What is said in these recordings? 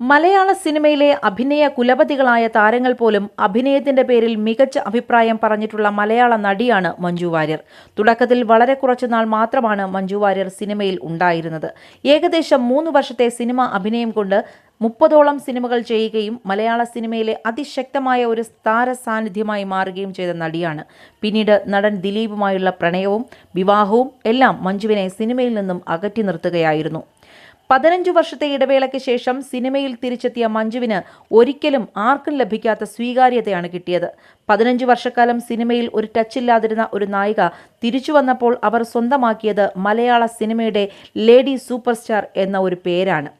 മലയാള സിനിമയിലെ അഭിനയ കുലപതികളായ താരങ്ങൾ പോലും അഭിനയത്തിന്റെ പേരിൽ മികച്ച അഭിപ്രായം പറഞ്ഞിട്ടുള്ള മലയാള നടിയാണ് മഞ്ജു വാര്യർ. തുടക്കത്തിൽ വളരെ കുറച്ചുനാൾ മാത്രമാണ് മഞ്ജു വാര്യർ സിനിമയിൽ ഉണ്ടായിരുന്നത്. ഏകദേശം മൂന്ന് വർഷത്തെ സിനിമ അഭിനയം കൊണ്ട് മുപ്പതോളം സിനിമകൾ ചെയ്യുകയും മലയാള സിനിമയിലെ അതിശക്തമായ ഒരു താര സാന്നിധ്യമായി മാറുകയും ചെയ്ത നടിയാണ്. പിന്നീട് നടൻ ദിലീപുമായുള്ള പ്രണയവും വിവാഹവും എല്ലാം മഞ്ജുവിനെ സിനിമയിൽ നിന്നും അകറ്റി നിർത്തുകയായിരുന്നു. പതിനഞ്ചു വർഷത്തെ ഇടവേളയ്ക്ക് ശേഷം സിനിമയിൽ തിരിച്ചെത്തിയ മഞ്ജുവിന് ഒരിക്കലും ആർക്കും ലഭിക്കാത്ത സ്വീകാര്യതയാണ് കിട്ടിയത്. പതിനഞ്ചു വർഷക്കാലം സിനിമയിൽ ഒരു ടച്ചില്ലാതിരുന്ന ഒരു നായിക തിരിച്ചു വന്നപ്പോൾ അവർ സ്വന്തമാക്കിയത് മലയാള സിനിമയുടെ ലേഡി സൂപ്പർ സ്റ്റാർ എന്ന ഒരു പേരാണ്.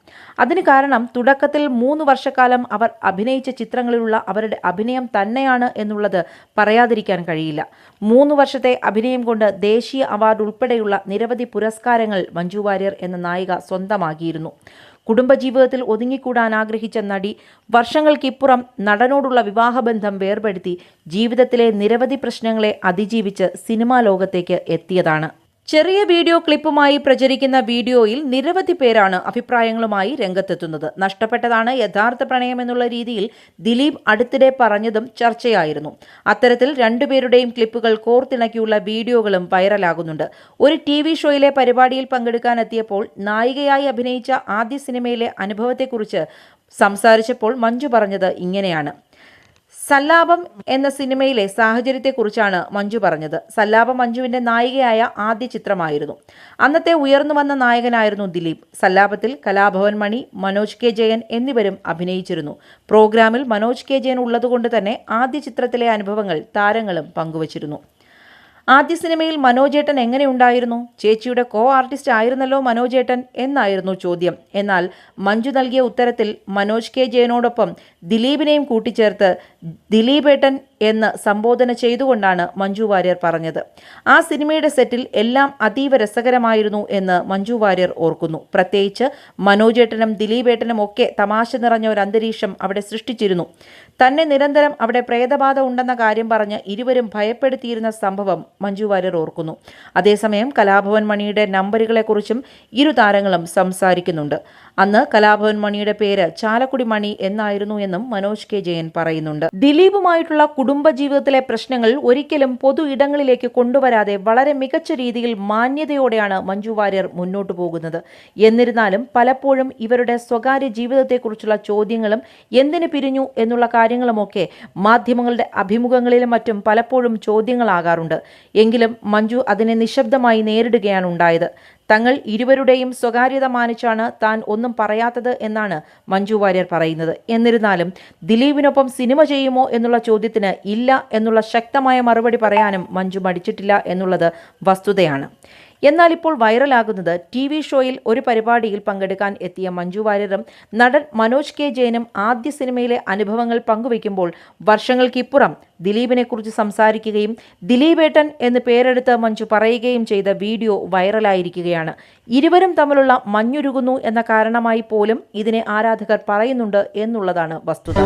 അതിന് കാരണം തുടക്കത്തിൽ മൂന്ന് വർഷക്കാലം അവർ അഭിനയിച്ച ചിത്രങ്ങളിലുള്ള അവരുടെ അഭിനയം തന്നെയാണ് എന്നുള്ളത് പറയാതിരിക്കാൻ കഴിയില്ല. മൂന്ന് വർഷത്തെ അഭിനയം കൊണ്ട് ദേശീയ അവാർഡ് ഉൾപ്പെടെയുള്ള നിരവധി പുരസ്കാരങ്ങൾ മഞ്ജു വാര്യർ എന്ന നായിക സ്വന്തമാക്കിയിരുന്നു. കുടുംബജീവിതത്തിൽ ഒതുങ്ങിക്കൂടാൻ ആഗ്രഹിച്ച നടി വർഷങ്ങൾക്കിപ്പുറം നടനോടുള്ള വിവാഹബന്ധം വേർപെടുത്തി ജീവിതത്തിലെ നിരവധി പ്രശ്നങ്ങളെ അതിജീവിച്ച് സിനിമാ ലോകത്തേക്ക് എത്തിയതാണ്. ചെറിയ വീഡിയോ ക്ലിപ്പുമായി പ്രചരിക്കുന്ന വീഡിയോയിൽ നിരവധി പേരാണ് അഭിപ്രായങ്ങളുമായി രംഗത്തെത്തുന്നത്. നഷ്ടപ്പെട്ടതാണ് യഥാർത്ഥ പ്രണയമെന്നുള്ള രീതിയിൽ ദിലീപ് അടുത്തിടെ പറഞ്ഞതും ചർച്ചയായിരുന്നു. അത്തരത്തിൽ രണ്ടുപേരുടെയും ക്ലിപ്പുകൾ കോർത്തിണക്കിയുള്ള വീഡിയോകളും വൈറലാകുന്നുണ്ട്. ഒരു ടി വി ഷോയിലെ പരിപാടിയിൽ പങ്കെടുക്കാനെത്തിയപ്പോൾ നായികയായി അഭിനയിച്ച ആദ്യ സിനിമയിലെ അനുഭവത്തെക്കുറിച്ച് സംസാരിച്ചപ്പോൾ മഞ്ജു പറഞ്ഞത് ഇങ്ങനെയാണ്. സല്ലാപം എന്ന സിനിമയിലെ സാഹചര്യത്തെക്കുറിച്ചാണ് മഞ്ജു പറഞ്ഞത്. സല്ലാപം മഞ്ജുവിന്റെ നായികയായ ആദ്യ ചിത്രമായിരുന്നു. അന്നത്തെ ഉയർന്നു വന്ന നായകനായിരുന്നു ദിലീപ്. സല്ലാപത്തിൽ കലാഭവൻ മണി മനോജ് കെ ജയൻ എന്നിവരും അഭിനയിച്ചിരുന്നു. പ്രോഗ്രാമിൽ മനോജ് കെ ജയൻ ഉള്ളതുകൊണ്ട് തന്നെ ആദ്യ ചിത്രത്തിലെ അനുഭവങ്ങൾ താരങ്ങളും പങ്കുവച്ചിരുന്നു. ആദ്യ സിനിമയിൽ മനോജേട്ടൻ എങ്ങനെയുണ്ടായിരുന്നു ചേച്ചിയുടെ കോ ആർട്ടിസ്റ്റ് ആയിരുന്നല്ലോ മനോജേട്ടൻ എന്നായിരുന്നു ചോദ്യം. എന്നാൽ മഞ്ജു നൽകിയ ഉത്തരത്തിൽ മനോജ് കെ ജയനോടൊപ്പം ദിലീപിനെയും കൂട്ടിച്ചേർത്ത് ദിലീപേട്ടൻ എന്ന് സംബോധന ചെയ്തുകൊണ്ടാണ് മഞ്ജു വാര്യർ പറഞ്ഞത്. ആ സിനിമയുടെ സെറ്റിൽ എല്ലാം അതീവ രസകരമായിരുന്നു എന്ന് മഞ്ജു വാര്യർ ഓർക്കുന്നു. പ്രത്യേകിച്ച് മനോജേട്ടനും ദിലീപേട്ടനും ഒക്കെ തമാശ നിറഞ്ഞ ഒരു അന്തരീക്ഷം അവിടെ സൃഷ്ടിച്ചിരുന്നു. തന്നെ നിരന്തരം അവിടെ പ്രേതബാധ ഉണ്ടെന്ന കാര്യം പറഞ്ഞ് ഇരുവരും ഭയപ്പെടുത്തിയിരുന്ന സംഭവം മഞ്ജു വാര്യർ ഓർക്കുന്നു. അതേസമയം കലാഭവൻ മണിയുടെ നമ്പറുകളെക്കുറിച്ചും ഇരു താരങ്ങളും സംസാരിക്കുന്നുണ്ട്. അന്ന് കലാഭവൻ മണിയുടെ പേര് ചാലക്കുടി മണി എന്നായിരുന്നു എന്നും മനോജ് കെ ജയൻ പറയുന്നുണ്ട്. ദിലീപുമായിട്ടുള്ള കുടുംബജീവിതത്തിലെ പ്രശ്നങ്ങൾ ഒരിക്കലും പൊതു ഇടങ്ങളിലേക്ക് കൊണ്ടുവരാതെ വളരെ മികച്ച രീതിയിൽ മാന്യതയോടെയാണ് മഞ്ജു വാര്യർ മുന്നോട്ടു പോകുന്നത്. എന്നിരുന്നാലും പലപ്പോഴും ഇവരുടെ സ്വകാര്യ ജീവിതത്തെക്കുറിച്ചുള്ള ചോദ്യങ്ങളും എന്തിനു പിരിഞ്ഞു എന്നുള്ള കാര്യങ്ങളുമൊക്കെ മാധ്യമങ്ങളുടെ അഭിമുഖങ്ങളിലും മറ്റും പലപ്പോഴും ചോദ്യങ്ങളാകാറുണ്ട്. എങ്കിലും മഞ്ജു അതിനെ നിശബ്ദമായി നേരിടുകയാണ് ഉണ്ടായത്. തങ്ങൾ ഇരുവരുടെയും സ്വകാര്യത മാനിച്ചാണ് താൻ ഒന്നും പറയാത്തത് എന്നാണ് മഞ്ജു വാര്യർ പറയുന്നത്. എന്നിരുന്നാലും ദിലീപിനൊപ്പം സിനിമ ചെയ്യുമോ എന്നുള്ള ചോദ്യത്തിന് ഇല്ല എന്നുള്ള ശക്തമായ മറുപടി പറയാനും മഞ്ജു മടിച്ചിട്ടില്ല എന്നുള്ളത് വസ്തുതയാണ്. എന്നാൽ ഇപ്പോൾ വൈറലാകുന്നത് ടി വി ഷോയിൽ ഒരു പരിപാടിയിൽ പങ്കെടുക്കാൻ എത്തിയ മഞ്ജു വാര്യരും നടൻ മനോജ് കെ ജയനും ആദ്യ സിനിമയിലെ അനുഭവങ്ങൾ പങ്കുവയ്ക്കുമ്പോൾ വർഷങ്ങൾക്കിപ്പുറം ദിലീപിനെക്കുറിച്ച് സംസാരിക്കുകയും ദിലീപേട്ടൻ എന്ന് പേരെടുത്ത് മഞ്ജു പറയുകയും ചെയ്ത വീഡിയോ വൈറലായിരിക്കുകയാണ്. ഇരുവരും തമ്മിലുള്ള മഞ്ഞുരുകുന്നു എന്ന കാരണമായി പോലും ഇതിനെ ആരാധകർ പറയുന്നുണ്ട് എന്നുള്ളതാണ് വസ്തുത.